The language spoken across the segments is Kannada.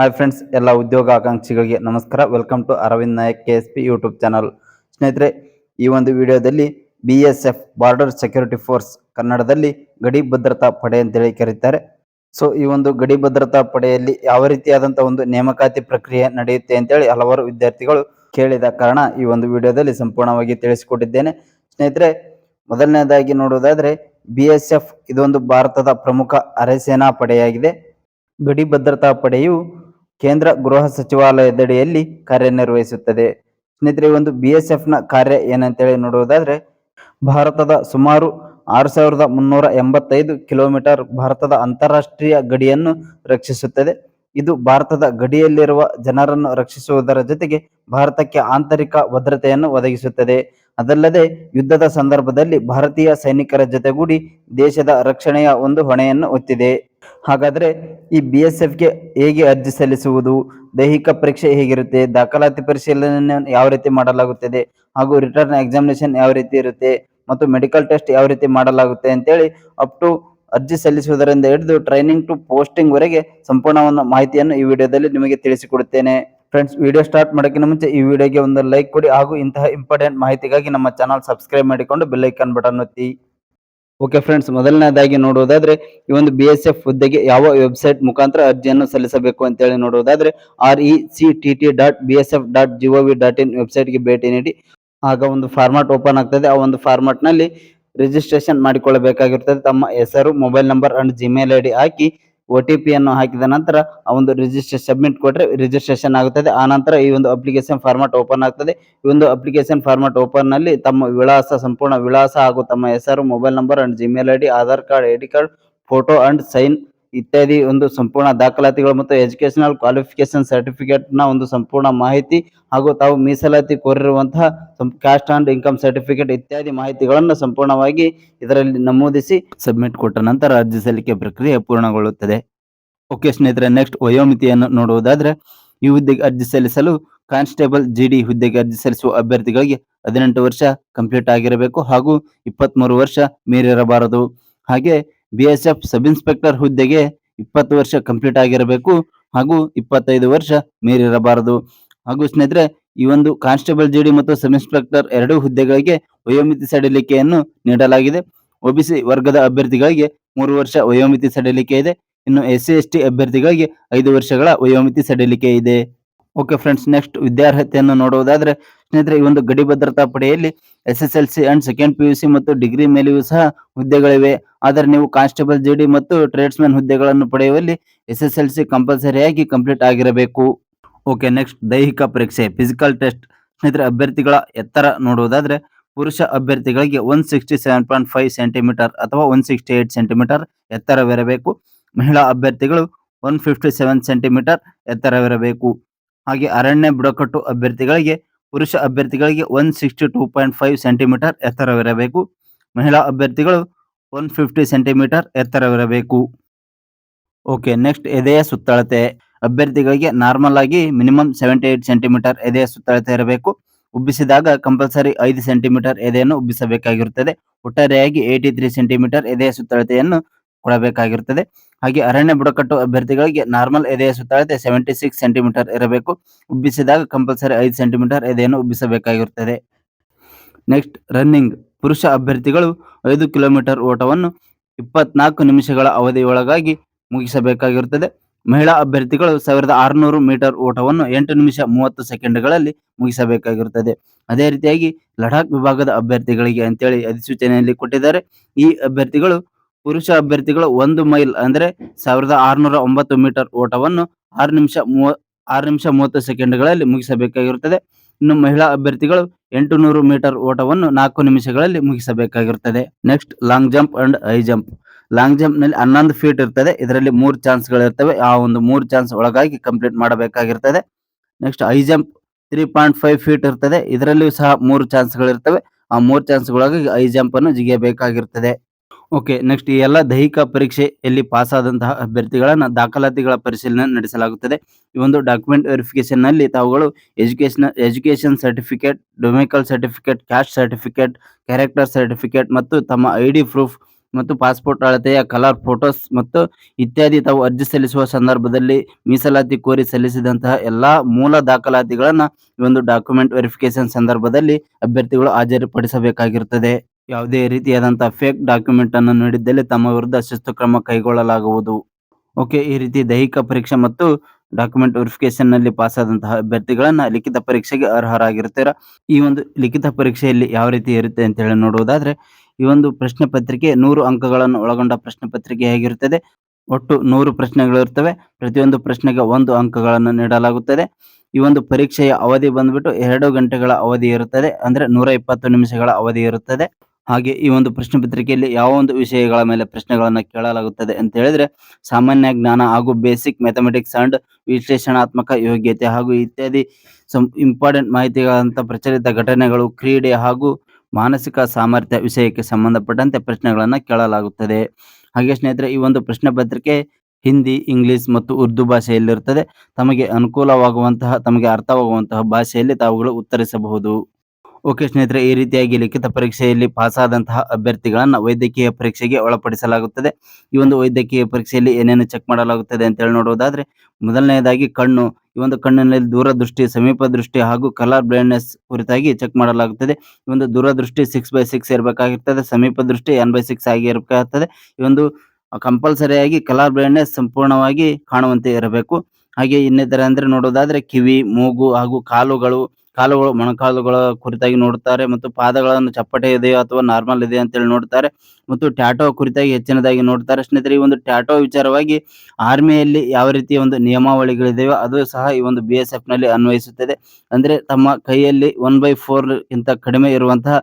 ಹಾಯ್ ಫ್ರೆಂಡ್ಸ್ ಎಲ್ಲ ಉದ್ಯೋಗ ಆಕಾಂಕ್ಷಿಗಳಿಗೆ ನಮಸ್ಕಾರ. Welcome to Arvind Nayak K S P YouTube channel ಸ್ನೇಹಿತರೆ, ಈ ಒಂದು ವಿಡಿಯೋದಲ್ಲಿ B S F border security force ಕನ್ನಡದಲ್ಲಿ ಗಡಿ ಭದ್ರತಾ ಪಡೆ ಅಂತೇಳಿ ಕರೀತಾರೆ. ಸೊ ಈ ಒಂದು ಗಡಿ ಭದ್ರತಾ ಪಡೆಯಲ್ಲಿ ಯಾವ ರೀತಿಯಾದಂಥ ಒಂದು ನೇಮಕಾತಿ ಪ್ರಕ್ರಿಯೆ ನಡೆಯುತ್ತೆ ಅಂತೇಳಿ ಹಲವಾರು ವಿದ್ಯಾರ್ಥಿಗಳು ಕೇಳಿದ ಕಾರಣ ಈ ಒಂದು ವಿಡಿಯೋದಲ್ಲಿ ಸಂಪೂರ್ಣವಾಗಿ ತಿಳಿಸಿಕೊಟ್ಟಿದ್ದೇನೆ. ಸ್ನೇಹಿತರೆ, ಮೊದಲನೇದಾಗಿ ನೋಡುವುದಾದ್ರೆ ಬಿ ಎಸ್ ಎಫ್ ಇದೊಂದು ಭಾರತದ ಪ್ರಮುಖ ಅರೆಸೇನಾ ಪಡೆಯಾಗಿದೆ. ಗಡಿ ಭದ್ರತಾ ಪಡೆಯು ಕೇಂದ್ರ ಗೃಹ ಸಚಿವಾಲಯದಡಿಯಲ್ಲಿ ಕಾರ್ಯನಿರ್ವಹಿಸುತ್ತದೆ. ಸ್ನೇಹಿತರೆ ಒಂದು ಬಿ ಎಸ್ ಎಫ್ನ ಕಾರ್ಯ ಏನಂತೇಳಿ ನೋಡುವುದಾದ್ರೆ, ಭಾರತದ ಸುಮಾರು ಆರು ಸಾವಿರದ ಮುನ್ನೂರ ಎಂಬತ್ತೈದು ಕಿಲೋಮೀಟರ್ ಭಾರತದ ಅಂತಾರಾಷ್ಟ್ರೀಯ ಗಡಿಯನ್ನು ರಕ್ಷಿಸುತ್ತದೆ. ಇದು ಭಾರತದ ಗಡಿಯಲ್ಲಿರುವ ಜನರನ್ನು ರಕ್ಷಿಸುವುದರ ಜೊತೆಗೆ ಭಾರತಕ್ಕೆ ಆಂತರಿಕ ಭದ್ರತೆಯನ್ನು ಒದಗಿಸುತ್ತದೆ. ಅದಲ್ಲದೆ, ಯುದ್ಧದ ಸಂದರ್ಭದಲ್ಲಿ ಭಾರತೀಯ ಸೈನಿಕರ ಜೊತೆಗೂಡಿ ದೇಶದ ರಕ್ಷಣೆಯ ಒಂದು ಹೊಣೆಯನ್ನು ಹೊತ್ತಿದೆ. ಹಾಗಾದ್ರೆ ಈ ಬಿ ಎಸ್ ಎಫ್ಗೆ ಹೇಗೆ ಅರ್ಜಿ ಸಲ್ಲಿಸುವುದು, ದೈಹಿಕ ಪರೀಕ್ಷೆ ಹೇಗಿರುತ್ತೆ, ದಾಖಲಾತಿ ಪರಿಶೀಲನೆ ಯಾವ ರೀತಿ ಮಾಡಲಾಗುತ್ತದೆ, ಹಾಗೂ ರಿಟರ್ನ್ ಎಕ್ಸಾಮಿನೇಷನ್ ಯಾವ ರೀತಿ ಇರುತ್ತೆ, ಮತ್ತು ಮೆಡಿಕಲ್ ಟೆಸ್ಟ್ ಯಾವ ರೀತಿ ಮಾಡಲಾಗುತ್ತೆ ಅಂತೇಳಿ ಅಪ್ ಟು ಅರ್ಜಿ ಸಲ್ಲಿಸುವುದರಿಂದ ಹಿಡಿದು ಟ್ರೈನಿಂಗ್ ಟು ಪೋಸ್ಟಿಂಗ್ ವರೆಗೆ ಸಂಪೂರ್ಣ ಒಂದು ಮಾಹಿತಿಯನ್ನು ಈ ವಿಡಿಯೋದಲ್ಲಿ ನಿಮಗೆ ತಿಳಿಸಿಕೊಡುತ್ತೇನೆ. ಫ್ರೆಂಡ್ಸ್ ವಿಡಿಯೋ ಸ್ಟಾರ್ಟ್ ಮಾಡೋಕ್ಕಿಂತ ಮುಂಚೆ ಈ ವಿಡಿಯೋಗೆ ಒಂದು ಲೈಕ್ ಕೊಡಿ, ಹಾಗೂ ಇಂತಹ ಇಂಪಾರ್ಟೆಂಟ್ ಮಾಹಿತಿಗಾಗಿ ನಮ್ಮ ಚಾನಲ್ ಸಬ್ಸ್ಕ್ರೈಬ್ ಮಾಡಿಕೊಂಡು ಬೆಲ್ಲೈಕನ್ ಬಟನ್ ಒತ್ತಿ. ಓಕೆ ಫ್ರೆಂಡ್ಸ್ ಮೊದಲನೇದಾಗಿ ನೋಡುವುದಾದ್ರೆ ಈ ಒಂದು ಬಿ ಎಸ್ ಎಫ್ ಹುದ್ದೆಗೆ ಯಾವ ವೆಬ್ಸೈಟ್ ಮುಖಾಂತರ ಅರ್ಜಿಯನ್ನು ಸಲ್ಲಿಸಬೇಕು ಅಂತೇಳಿ ನೋಡುವುದಾದ್ರೆ R E C T T dot B S F dot G O V dot in ವೆಬ್ಸೈಟ್ಗೆ ಭೇಟಿ ನೀಡಿ. ಆಗ ಒಂದು ಫಾರ್ಮಾಟ್ ಓಪನ್ ಆಗ್ತದೆ. ಆ ಒಂದು ಫಾರ್ಮಾಟ್ನಲ್ಲಿ ರಿಜಿಸ್ಟ್ರೇಷನ್ ಮಾಡಿಕೊಳ್ಳಬೇಕಾಗಿರ್ತದೆ. ತಮ್ಮ ಹೆಸರು mobile number and Gmail I hockey O T P ಅನ್ನು ಹಾಕಿದ ನಂತರ ಆ ಒಂದು ರಿಜಿಸ್ಟ್ರೇಷನ್ ಸಬ್ಮಿಟ್ ಕೊಟ್ಟರೆ ರಿಜಿಸ್ಟ್ರೇಷನ್ ಆಗುತ್ತದೆ. ಆ ನಂತರ ಈ ಒಂದು ಅಪ್ಲಿಕೇಶನ್ ಫಾರ್ಮಾಟ್ ಓಪನ್ ಆಗ್ತದೆ. ಈ ಒಂದು ಅಪ್ಲಿಕೇಶನ್ ಫಾರ್ಮಾಟ್ ಓಪನ್ನಲ್ಲಿ ತಮ್ಮ ವಿಳಾಸ, ಸಂಪೂರ್ಣ ವಿಳಾಸ ಹಾಗೂ ತಮ್ಮ ಹೆಸರು mobile number and Gmail ID Aadhaar card ID card photo and sign ಇತ್ಯಾದಿ ಒಂದು ಸಂಪೂರ್ಣ ದಾಖಲಾತಿಗಳು ಮತ್ತು ಎಜುಕೇಶನಲ್ ಕ್ವಾಲಿಫಿಕೇಶನ್ ಸರ್ಟಿಫಿಕೇಟ್ನ ಒಂದು ಸಂಪೂರ್ಣ ಮಾಹಿತಿ ಹಾಗೂ ತಾವು ಮೀಸಲಾತಿ ಕೋರಿರುವಂತಹ ಕ್ಯಾಸ್ಟ್ ಅಂಡ್ ಇನ್ಕಮ್ ಸರ್ಟಿಫಿಕೇಟ್ ಇತ್ಯಾದಿ ಮಾಹಿತಿಗಳನ್ನು ಸಂಪೂರ್ಣವಾಗಿ ಇದರಲ್ಲಿ ನಮೂದಿಸಿ ಸಬ್ಮಿಟ್ ಕೊಟ್ಟ ನಂತರ ಅರ್ಜಿ ಸಲ್ಲಿಕೆ ಪ್ರಕ್ರಿಯೆ ಪೂರ್ಣಗೊಳ್ಳುತ್ತದೆ. ಓಕೆ ಸ್ನೇಹಿತರೆ ನೆಕ್ಸ್ಟ್ ವಯೋಮಿತಿಯನ್ನು ನೋಡುವುದಾದ್ರೆ, ಈ ಹುದ್ದೆಗೆ ಅರ್ಜಿ ಸಲ್ಲಿಸಲು ಕಾನ್ಸ್ಟೇಬಲ್ ಜಿಡಿ ಹುದ್ದೆಗೆ ಅರ್ಜಿ ಸಲ್ಲಿಸುವ ಅಭ್ಯರ್ಥಿಗಳಿಗೆ ಹದಿನೆಂಟು ವರ್ಷ ಕಂಪ್ಲೀಟ್ ಆಗಿರಬೇಕು ಹಾಗೂ ಇಪ್ಪತ್ಮೂರು ವರ್ಷ ಮೀರಿರಬಾರದು. ಹಾಗೆ B S F sub inspector ಹುದ್ದೆಗೆ ಇಪ್ಪತ್ತು ವರ್ಷ ಕಂಪ್ಲೀಟ್ ಆಗಿರಬೇಕು ಹಾಗೂ ಇಪ್ಪತ್ತೈದು ವರ್ಷ ಮೀರಿರಬಾರದು. ಹಾಗೂ ಸ್ನೇಹಿತರೆ, ಈ ಒಂದು ಕಾನ್ಸ್ಟೇಬಲ್ ಜಿಡಿ ಮತ್ತು ಸಬ್ ಇನ್ಸ್ಪೆಕ್ಟರ್ ಎರಡೂ ಹುದ್ದೆಗಳಿಗೆ ವಯೋಮಿತಿ ಸಡಿಲಿಕೆಯನ್ನು ನೀಡಲಾಗಿದೆ. ಒಬಿಸಿ ವರ್ಗದ ಅಭ್ಯರ್ಥಿಗಳಿಗೆ ಮೂರು ವರ್ಷ ವಯೋಮಿತಿ ಸಡಿಲಿಕೆ ಇದೆ. ಇನ್ನು ಎಸ್ ಸಿ, ಎಸ್ ಟಿ ಅಭ್ಯರ್ಥಿಗಳಿಗೆ ಐದು ವರ್ಷಗಳ ವಯೋಮಿತಿ ಸಡಿಲಿಕೆ ಇದೆ. ಓಕೆ ಫ್ರೆಂಡ್ಸ್ ನೆಕ್ಸ್ಟ್ ವಿದ್ಯಾರ್ಹತೆಯನ್ನು ನೋಡುವುದಾದ್ರೆ, ಸ್ನೇಹಿತರೆ, ಈ ಒಂದು ಗಡಿ ಭದ್ರತಾ ಪಡೆಯಲ್ಲಿ S S L C and second P U C ಮತ್ತು ಡಿಗ್ರಿ ಮೇಲೆಯೂ ಸಹ ಹುದ್ದೆಗಳಿವೆ. ಆದರೆ ನೀವು ಕಾನ್ಸ್ಟೇಬಲ್ ಜಿಡಿ ಮತ್ತು ಟ್ರೇಡ್ಸ್ಮನ್ ಹುದ್ದೆಗಳನ್ನು ಪಡೆಯುವಲ್ಲಿ ಎಸ್ ಎಸ್ ಎಲ್ ಸಿ ಕಂಪಲ್ಸರಿಯಾಗಿ ಕಂಪ್ಲೀಟ್ ಆಗಿರಬೇಕು. ಓಕೆ ನೆಕ್ಸ್ಟ್ ದೈಹಿಕ ಪರೀಕ್ಷೆ ಫಿಸಿಕಲ್ ಟೆಸ್ಟ್ ಸ್ನೇಹಿತರೆ, ಅಭ್ಯರ್ಥಿಗಳ ಎತ್ತರ ನೋಡುವುದಾದ್ರೆ, ಪುರುಷ ಅಭ್ಯರ್ಥಿಗಳಿಗೆ one sixty seven point five centimetre ಅಥವಾ ಒನ್ ಸಿಕ್ಸ್ಟಿ ಏಟ್ ಸೆಂಟಿಮೀಟರ್ ಎತ್ತರವಿರಬೇಕು. ಮಹಿಳಾ ಅಭ್ಯರ್ಥಿಗಳು ಒನ್ ಫಿಫ್ಟಿ ಸೆವೆನ್ ಸೆಂಟಿಮೀಟರ್ ಎತ್ತರವಿರಬೇಕು. ಹಾಗೆ ಅರಣ್ಯ ಬುಡಕಟ್ಟು ಅಭ್ಯರ್ಥಿಗಳಿಗೆ, ಪುರುಷ ಅಭ್ಯರ್ಥಿಗಳಿಗೆ one sixty two point five centimetre ಎತ್ತರವಿರಬೇಕು. ಮಹಿಳಾ ಅಭ್ಯರ್ಥಿಗಳು ಒನ್ ಫಿಫ್ಟಿ ಸೆಂಟಿಮೀಟರ್ ಎತ್ತರವಿರಬೇಕು. ಓಕೆ ನೆಕ್ಸ್ಟ್ ಎದೆಯ ಸುತ್ತಳತೆ. ಅಭ್ಯರ್ಥಿಗಳಿಗೆ ನಾರ್ಮಲ್ ಆಗಿ ಮಿನಿಮಮ್ ಸೆವೆಂಟಿ ಏಟ್ ಸೆಂಟಿಮೀಟರ್ ಎದೆಯ ಸುತ್ತಳತೆ ಇರಬೇಕು. ಉಬ್ಬಿಸಿದಾಗ ಕಂಪಲ್ಸರಿ ಐದು ಸೆಂಟಿಮೀಟರ್ ಎದೆಯನ್ನು ಉಬ್ಬಿಸಬೇಕಾಗಿರುತ್ತದೆ. ಒಟ್ಟಾರೆಯಾಗಿ ಏಯ್ಟಿ ಸೆಂಟಿಮೀಟರ್ ಎದೆಯ ಸುತ್ತಳತೆಯನ್ನು ಕೊಡಬೇಕಾಗಿರುತ್ತದೆ. ಹಾಗೆ ಅರಣ್ಯ ಬುಡಕಟ್ಟು ಅಭ್ಯರ್ಥಿಗಳಿಗೆ ನಾರ್ಮಲ್ ಎದೆಯ ಸುತ್ತಳತೆ ಸೆವೆಂಟಿ ಸಿಕ್ಸ್ ಸೆಂಟಿಮೀಟರ್ ಇರಬೇಕು. ಉಬ್ಬಿಸಿದಾಗ ಕಂಪಲ್ಸರಿ ಐದು ಸೆಂಟಿಮೀಟರ್ ಎದೆಯನ್ನು ಉಬ್ಬಿಸಬೇಕಾಗಿರುತ್ತದೆ. ನೆಕ್ಸ್ಟ್ ರನ್ನಿಂಗ್ ಪುರುಷ ಅಭ್ಯರ್ಥಿಗಳು ಐದು ಕಿಲೋಮೀಟರ್ ಓಟವನ್ನು ಇಪ್ಪತ್ನಾಲ್ಕು ನಿಮಿಷಗಳ ಅವಧಿಯೊಳಗಾಗಿ ಮುಗಿಸಬೇಕಾಗಿರುತ್ತದೆ. ಮಹಿಳಾ ಅಭ್ಯರ್ಥಿಗಳು ಸಾವಿರದ ಆರುನೂರು ಮೀಟರ್ ಓಟವನ್ನು ಎಂಟು ನಿಮಿಷ ಮೂವತ್ತು ಸೆಕೆಂಡ್ಗಳಲ್ಲಿ ಮುಗಿಸಬೇಕಾಗಿರುತ್ತದೆ. ಅದೇ ರೀತಿಯಾಗಿ ಲಡಾಖ್ ವಿಭಾಗದ ಅಭ್ಯರ್ಥಿಗಳಿಗೆ ಅಂತೇಳಿ ಅಧಿಸೂಚನೆಯಲ್ಲಿ ಕೊಟ್ಟಿದ್ದಾರೆ. ಈ ಅಭ್ಯರ್ಥಿಗಳು ಪುರುಷ ಅಭ್ಯರ್ಥಿಗಳು ಒಂದು ಮೈಲ್ ಅಂದ್ರೆ ಸಾವಿರದ ಆರುನೂರ ಒಂಬತ್ತು ಮೀಟರ್ ಓಟವನ್ನು ಆರು ನಿಮಿಷ ಮೂವ, ಆರು ನಿಮಿಷ ಮೂವತ್ತು ಸೆಕೆಂಡ್ಗಳಲ್ಲಿ ಮುಗಿಸಬೇಕಾಗಿರುತ್ತದೆ. ಇನ್ನು ಮಹಿಳಾ ಅಭ್ಯರ್ಥಿಗಳು ಎಂಟು ನೂರು ಮೀಟರ್ ಓಟವನ್ನು ನಾಲ್ಕು ನಿಮಿಷಗಳಲ್ಲಿ ಮುಗಿಸಬೇಕಾಗಿರುತ್ತದೆ. Next, long jump and high jump. Long ಜಂಪ್ನಲ್ಲಿ ಹನ್ನೊಂದು ಫೀಟ್ ಇರ್ತದೆ. ಇದರಲ್ಲಿ ಮೂರು ಚಾನ್ಸ್ ಗಳಿರ್ತವೆ ಆ ಒಂದು ಮೂರು ಚಾನ್ಸ್ ಒಳಗಾಗಿ complete ಮಾಡಬೇಕಾಗಿರ್ತದೆ. Next, high jump three point five feet ಇರ್ತದೆ. ಇದರಲ್ಲಿಯೂ ಸಹ ಮೂರು ಚಾನ್ಸ್ ಗಳಿರ್ತವೆ ಆ ಮೂರು ಚಾನ್ಸ್ ಒಳಗಾಗಿ ಹೈ ಜಂಪ್ ಅನ್ನು ಜಿಗಿಯಬೇಕಾಗಿರ್ತದೆ. ಓಕೆ ನೆಕ್ಸ್ಟ್ ಈ ಎಲ್ಲ ದೈಹಿಕ ಪರೀಕ್ಷೆಯಲ್ಲಿ ಪಾಸ್ ಆದಂತಹ ಅಭ್ಯರ್ಥಿಗಳನ್ನ ದಾಖಲಾತಿಗಳ ಪರಿಶೀಲನೆ ನಡೆಸಲಾಗುತ್ತದೆ. ಈ ಒಂದು ಡಾಕ್ಯುಮೆಂಟ್ ವೆರಿಫಿಕೇಶನ್ನಲ್ಲಿ ತಾವುಗಳು education education certificate domicile certificate caste certificate character certificate ಮತ್ತು ತಮ್ಮ ಐ ಡಿ ಪ್ರೂಫ್ ಮತ್ತು ಪಾಸ್ಪೋರ್ಟ್ ಅಳತೆಯ ಕಲರ್ ಫೋಟೋಸ್ ಮತ್ತು ಇತ್ಯಾದಿ ತಾವು ಅರ್ಜಿ ಸಲ್ಲಿಸುವ ಸಂದರ್ಭದಲ್ಲಿ ಮೀಸಲಾತಿ ಕೋರಿ ಸಲ್ಲಿಸಿದಂತಹ ಎಲ್ಲಾ ಮೂಲ ದಾಖಲಾತಿಗಳನ್ನ ಈ ಒಂದು ಡಾಕ್ಯುಮೆಂಟ್ ವೆರಿಫಿಕೇಶನ್ ಸಂದರ್ಭದಲ್ಲಿ ಅಭ್ಯರ್ಥಿಗಳು ಹಾಜರುಪಡಿಸಬೇಕಾಗಿರುತ್ತದೆ. ಯಾವುದೇ ರೀತಿಯಾದಂತಹ ಫೇಕ್ ಡಾಕ್ಯುಮೆಂಟ್ ಅನ್ನು ನೀಡಿದ್ದಲ್ಲಿ ತಮ್ಮ ವಿರುದ್ಧ ಶಿಸ್ತು ಕ್ರಮ ಕೈಗೊಳ್ಳಲಾಗುವುದು. ಓಕೆ ಈ ರೀತಿ ದೈಹಿಕ ಪರೀಕ್ಷೆ ಮತ್ತು ಡಾಕ್ಯುಮೆಂಟ್ ವೆರಿಫಿಕೇಶನ್ನಲ್ಲಿ ಪಾಸ್ ಆದಂತಹ ಅಭ್ಯರ್ಥಿಗಳನ್ನ ಲಿಖಿತ ಪರೀಕ್ಷೆಗೆ ಅರ್ಹರಾಗಿರ್ತೀರ ಈ ಒಂದು ಲಿಖಿತ ಪರೀಕ್ಷೆಯಲ್ಲಿ ಯಾವ ರೀತಿ ಇರುತ್ತೆ ಅಂತ ಹೇಳಿ ನೋಡುವುದಾದ್ರೆ, ಈ ಒಂದು ಪ್ರಶ್ನೆ ಪತ್ರಿಕೆ ನೂರು ಅಂಕಗಳನ್ನು ಒಳಗೊಂಡ ಪ್ರಶ್ನೆ ಪತ್ರಿಕೆ ಹೇಗಿರುತ್ತದೆ? ಒಟ್ಟು ನೂರು ಪ್ರಶ್ನೆಗಳು ಇರ್ತವೆ. ಪ್ರತಿಯೊಂದು ಪ್ರಶ್ನೆಗೆ ಒಂದು ಅಂಕಗಳನ್ನು ನೀಡಲಾಗುತ್ತದೆ. ಈ ಒಂದು ಪರೀಕ್ಷೆಯ ಅವಧಿ ಬಂದ್ಬಿಟ್ಟು ಎರಡು ಗಂಟೆಗಳ ಅವಧಿ ಇರುತ್ತದೆ. ಅಂದ್ರೆ ನೂರ ಇಪ್ಪತ್ತು ನಿಮಿಷಗಳ ಅವಧಿ ಇರುತ್ತದೆ. ಹಾಗೆ ಈ ಒಂದು ಪ್ರಶ್ನೆ ಪತ್ರಿಕೆಯಲ್ಲಿ ಯಾವ ಒಂದು ವಿಷಯಗಳ ಮೇಲೆ ಪ್ರಶ್ನೆಗಳನ್ನ ಕೇಳಲಾಗುತ್ತದೆ ಅಂತ ಹೇಳಿದ್ರೆ ಸಾಮಾನ್ಯ ಜ್ಞಾನ ಹಾಗೂ ಬೇಸಿಕ್ ಮ್ಯಾಥಮೆಟಿಕ್ಸ್ ಅಂಡ್ ವಿಶ್ಲೇಷಣಾತ್ಮಕ ಯೋಗ್ಯತೆ ಹಾಗೂ ಇತ್ಯಾದಿ ಇಂಪಾರ್ಟೆಂಟ್ ಮಾಹಿತಿಗಳಂತ ಪ್ರಚಲಿತ ಘಟನೆಗಳು, ಕ್ರೀಡೆ ಹಾಗೂ ಮಾನಸಿಕ ಸಾಮರ್ಥ್ಯ ವಿಷಯಕ್ಕೆ ಸಂಬಂಧಪಟ್ಟಂತೆ ಪ್ರಶ್ನೆಗಳನ್ನ ಕೇಳಲಾಗುತ್ತದೆ. ಹಾಗೆ ಸ್ನೇಹಿತರೆ, ಈ ಒಂದು ಪ್ರಶ್ನೆ ಪತ್ರಿಕೆ ಹಿಂದಿ, ಇಂಗ್ಲಿಷ್ ಮತ್ತು ಉರ್ದು ಭಾಷೆಯಲ್ಲಿರುತ್ತದೆ. ತಮಗೆ ಅನುಕೂಲವಾಗುವಂತಹ, ತಮಗೆ ಅರ್ಥವಾಗುವಂತಹ ಭಾಷೆಯಲ್ಲಿ ತಾವುಗಳು ಉತ್ತರಿಸಬಹುದು. ಓಕೆ ಸ್ನೇಹಿತರೆ, ಈ ರೀತಿಯಾಗಿ ಲಿಖಿತ ಪರೀಕ್ಷೆಯಲ್ಲಿ ಪಾಸ್ ಆದಂತಹ ಅಭ್ಯರ್ಥಿಗಳನ್ನ ವೈದ್ಯಕೀಯ ಪರೀಕ್ಷೆಗೆ ಒಳಪಡಿಸಲಾಗುತ್ತದೆ. ಈ ಒಂದು ವೈದ್ಯಕೀಯ ಪರೀಕ್ಷೆಯಲ್ಲಿ ಏನೇನು ಚೆಕ್ ಮಾಡಲಾಗುತ್ತದೆ ಅಂತ ಹೇಳಿ ನೋಡುವುದಾದ್ರೆ, ಮೊದಲನೆಯದಾಗಿ ಕಣ್ಣು, ಈ ಒಂದು ಕಣ್ಣಿನಲ್ಲಿ ದೂರದೃಷ್ಟಿ ಸಮೀಪ ದೃಷ್ಟಿ ಹಾಗೂ ಕಲರ್ ಬ್ಲೈಂಡ್ನೆಸ್ ಕುರಿತಾಗಿ ಚೆಕ್ ಮಾಡಲಾಗುತ್ತದೆ. ಈ ಒಂದು ದೂರದೃಷ್ಟಿ ಸಿಕ್ಸ್ ಬೈ ಸಿಕ್ಸ್ ಇರಬೇಕಾಗಿರ್ತದೆ ಸಮೀಪ ದೃಷ್ಟಿ ಎನ್ ಬೈ ಸಿಕ್ಸ್ ಆಗಿ ಈ ಒಂದು ಕಂಪಲ್ಸರಿಯಾಗಿ ಕಲರ್ ಬ್ಲೈಂಡ್ನೆಸ್ ಸಂಪೂರ್ಣವಾಗಿ ಕಾಣುವಂತೆ ಇರಬೇಕು. ಹಾಗೆ ಇನ್ನಿತರ ಅಂದ್ರೆ ನೋಡೋದಾದ್ರೆ ಕಿವಿ, ಮೂಗು ಹಾಗೂ ಕಾಲುಗಳು ಕಾಲುಗಳು, ಮೊಣಕಾಲುಗಳ ಕುರಿತಾಗಿ ನೋಡುತ್ತಾರೆ ಮತ್ತು ಪಾದಗಳನ್ನು ಚಪ್ಪಟೆ ಇದೆಯೋ ಅಥವಾ ನಾರ್ಮಲ್ ಇದೆ ಅಂತೇಳಿ ನೋಡುತ್ತಾರೆ ಮತ್ತು ಟ್ಯಾಟೋ ಕುರಿತಾಗಿ ಹೆಚ್ಚಿನದಾಗಿ ನೋಡುತ್ತಾರೆ. ಸ್ನೇಹಿತರೆ, ಈ ಒಂದು ಟ್ಯಾಟೋ ವಿಚಾರವಾಗಿ ಆರ್ಮಿಯಲ್ಲಿ ಯಾವ ರೀತಿಯ ಒಂದು ನಿಯಮಾವಳಿಗಳಿದೆಯೋ ಅದು ಸಹ ಈ ಒಂದು ಬಿ ನಲ್ಲಿ ಅನ್ವಯಿಸುತ್ತದೆ. ಅಂದ್ರೆ ತಮ್ಮ ಕೈಯಲ್ಲಿ ಒನ್ ಬೈ ಫೋರ್ ಕಡಿಮೆ ಇರುವಂತಹ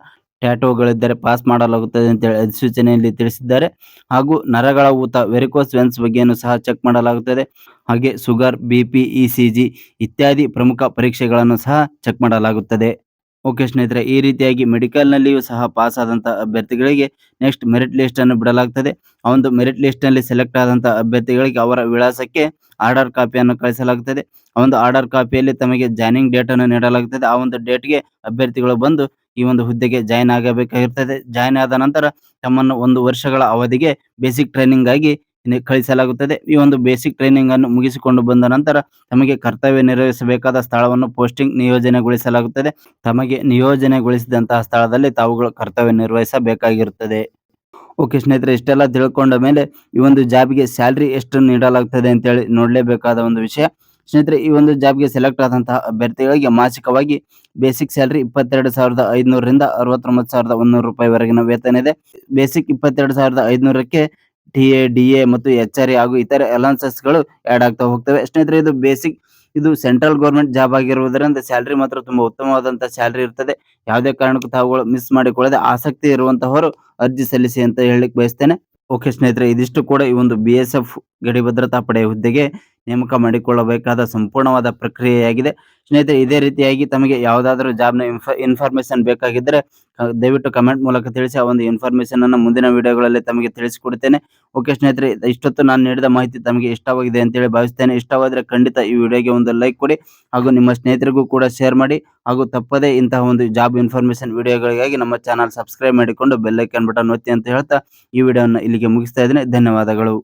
ಟ್ಯಾಟೋಗಳಿದ್ದರೆ ಪಾಸ್ ಮಾಡಲಾಗುತ್ತದೆ ಅಂತೇಳಿ ಅಧಿಸೂಚನೆಯಲ್ಲಿ ತಿಳಿಸಿದ್ದಾರೆ. ಹಾಗೂ ನರಗಳ ಊತ ವೆರಿಕೋಸ್ ವೆನ್ಸ್ ಬಗ್ಗೆಯನ್ನು ಸಹ ಚೆಕ್ ಮಾಡಲಾಗುತ್ತದೆ. ಹಾಗೆ sugar B P E C ಇತ್ಯಾದಿ ಪ್ರಮುಖ ಪರೀಕ್ಷೆಗಳನ್ನು ಸಹ ಚೆಕ್ ಮಾಡಲಾಗುತ್ತದೆ. ಓಕೆ ಸ್ನೇಹಿತರೆ, ಈ ರೀತಿಯಾಗಿ ಮೆಡಿಕಲ್ನಲ್ಲಿಯೂ ಸಹ ಪಾಸ್ ಆದಂಥ ಅಭ್ಯರ್ಥಿಗಳಿಗೆ ನೆಕ್ಸ್ಟ್ ಮೆರಿಟ್ ಲಿಸ್ಟ್ ಅನ್ನು ಬಿಡಲಾಗ್ತದೆ. ಆ ಒಂದು ಮೆರಿಟ್ ಲಿಸ್ಟ್ನಲ್ಲಿ ಸೆಲೆಕ್ಟ್ ಆದಂಥ ಅಭ್ಯರ್ಥಿಗಳಿಗೆ ಅವರ ವಿಳಾಸಕ್ಕೆ ಆರ್ಡರ್ ಕಾಪಿಯನ್ನು ಕಳಿಸಲಾಗುತ್ತದೆ ಆ ಒಂದು ಆರ್ಡರ್ ಕಾಪಿಯಲ್ಲಿ ತಮಗೆ ಜಾಯ್ನಿಂಗ್ ಡೇಟ್ ಅನ್ನು ನೀಡಲಾಗುತ್ತದೆ ಆ ಒಂದು ಡೇಟ್ಗೆ ಅಭ್ಯರ್ಥಿಗಳು ಬಂದು ಈ ಒಂದು ಹುದ್ದೆಗೆ ಜಾಯ್ನ್ ಆಗಬೇಕಾಗಿರ್ತದೆ. ಜಾಯ್ನ್ ಆದ ನಂತರ ತಮ್ಮನ್ನು ಒಂದು ವರ್ಷಗಳ ಅವಧಿಗೆ ಬೇಸಿಕ್ ಟ್ರೈನಿಂಗ್ ಆಗಿ ಕಳಿಸಲಾಗುತ್ತದೆ. ಈ ಒಂದು ಬೇಸಿಕ್ ಟ್ರೈನಿಂಗ್ ಅನ್ನು ಮುಗಿಸಿಕೊಂಡು ಬಂದ ನಂತರ ತಮಗೆ ಕರ್ತವ್ಯ ನಿರ್ವಹಿಸಬೇಕಾದ ಸ್ಥಳವನ್ನು ಪೋಸ್ಟಿಂಗ್ ನಿಯೋಜನೆಗೊಳಿಸಲಾಗುತ್ತದೆ. ತಮಗೆ ನಿಯೋಜನೆಗೊಳಿಸಿದಂತಹ ಸ್ಥಳದಲ್ಲಿ ತಾವುಗಳು ಕರ್ತವ್ಯ ನಿರ್ವಹಿಸಬೇಕಾಗಿರುತ್ತದೆ. ಓಕೆ ಸ್ನೇಹಿತರೆ, ಇಷ್ಟೆಲ್ಲ ತಿಳ್ಕೊಂಡ ಮೇಲೆ ಈ ಒಂದು ಜಾಬ್ಗೆ ಸ್ಯಾಲ್ರಿ ಎಷ್ಟು ನೀಡಲಾಗ್ತದೆ ಅಂತೇಳಿ ನೋಡಲೇಬೇಕಾದ ಒಂದು ವಿಷಯ. ಸ್ನೇಹಿತರೆ, ಈ ಒಂದು ಜಾಬ್ಗೆ ಸೆಲೆಕ್ಟ್ ಆದಂತಹ ಅಭ್ಯರ್ಥಿಗಳಿಗೆ ಮಾಸಿಕವಾಗಿ ಬೇಸಿಕ್ ಸ್ಯಾಲರಿ ಇಪ್ಪತ್ತೆರಡು ಸಾವಿರದ ಐದುನೂರರಿಂದ ಅರವತ್ತೊಂಬತ್ತು ಸಾವಿರದ ಒಂದೂರು ರೂಪಾಯಿವರೆಗಿನ ವೇತನ ಇದೆ. ಬೇಸಿಕ್ ಇಪ್ಪತ್ತೆರಡು ಸಾವಿರದ ಐದುನೂರಕ್ಕೆ ಟಿ ಎ ಡಿ ಎ ಮತ್ತು ಎಚ್ ಆರ್ ಹಾಗೂ ಇತರೆ ಗಳು ಆ್ಯಡ್ ಆಗ್ತಾ ಹೋಗ್ತವೆ. ಸ್ನೇಹಿತರೆ, ಇದು ಬೇಸಿಕ್ ಇದು ಸೆಂಟ್ರಲ್ ಗೌರ್ಮೆಂಟ್ ಜಾಬ್ ಆಗಿರುವುದರಿಂದ ಸ್ಯಾಲ್ರಿ ಮಾತ್ರ ತುಂಬಾ ಉತ್ತಮವಾದಂತಹ ಸ್ಯಾಲ್ರಿ ಇರ್ತದೆ. ಯಾವುದೇ ಕಾರಣಕ್ಕೂ ತಾವುಗಳು ಮಿಸ್ ಮಾಡಿಕೊಳ್ಳದೆ ಆಸಕ್ತಿ ಇರುವಂತಹವರು ಅರ್ಜಿ ಸಲ್ಲಿಸಿ ಅಂತ ಹೇಳಲಿಕ್ಕೆ ಬಯಸ್ತೇನೆ. ಓಕೆ ಸ್ನೇಹಿತರೆ, ಇದಿಷ್ಟು ಕೂಡ ಈ ಒಂದು ಬಿ ಎಸ್ ಎಫ್ ಗಡಿ ಭದ್ರತಾ ಪಡೆ ಹುದ್ದೆಗೆ ನೇಮಕ ಮಾಡಿಕೊಳ್ಳಬೇಕಾದ ಸಂಪೂರ್ಣವಾದ ಪ್ರಕ್ರಿಯೆಯಾಗಿದೆ. ಸ್ನೇಹಿತರೆ, ಇದೇ ರೀತಿಯಾಗಿ ತಮಗೆ ಯಾವುದಾದರೂ ಜಾಬ್ನ ಇನ್ಫ ಇನ್ಫಾರ್ಮೇಶನ್ ಬೇಕಾಗಿದ್ದರೆ ದಯವಿಟ್ಟು ಕಮೆಂಟ್ ಮೂಲಕ ತಿಳಿಸಿ, ಆ ಒಂದು ಇನ್ಫಾರ್ಮೇಶನ್ ಅನ್ನು ಮುಂದಿನ ವಿಡಿಯೋಗಳಲ್ಲಿ ತಮಗೆ ತಿಳಿಸಿಕೊಡ್ತೇನೆ. ಓಕೆ ಸ್ನೇಹಿತರೆ, ಇಷ್ಟೊತ್ತು ನಾನು ನೀಡಿದ ಮಾಹಿತಿ ತಮಗೆ ಇಷ್ಟವಾಗಿದೆ ಅಂತೇಳಿ ಭಾವಿಸ್ತೇನೆ. ಇಷ್ಟವಾದರೆ ಖಂಡಿತ ಈ ವಿಡಿಯೋಗೆ ಒಂದು ಲೈಕ್ ಕೊಡಿ, ಹಾಗೂ ನಿಮ್ಮ ಸ್ನೇಹಿತರಿಗೂ ಕೂಡ ಶೇರ್ ಮಾಡಿ, ಹಾಗೂ ತಪ್ಪದೇ ಇಂತಹ ಒಂದು ಜಾಬ್ ಇನ್ಫಾರ್ಮೇಶನ್ ವಿಡಿಯೋಗಳಿಗಾಗಿ ನಮ್ಮ ಚಾನಲ್ ಸಬ್ಸ್ಕ್ರೈಬ್ ಮಾಡಿಕೊಂಡು ಬೆಲ್ಲೈಕನ್ ಬಟನ್ ಒತ್ತಿ ಅಂತ ಹೇಳ್ತಾ ಈ ವಿಡಿಯೋವನ್ನು ಇಲ್ಲಿಗೆ ಮುಗಿಸ್ತಾ ಇದ್ದೇನೆ. ಧನ್ಯವಾದಗಳು.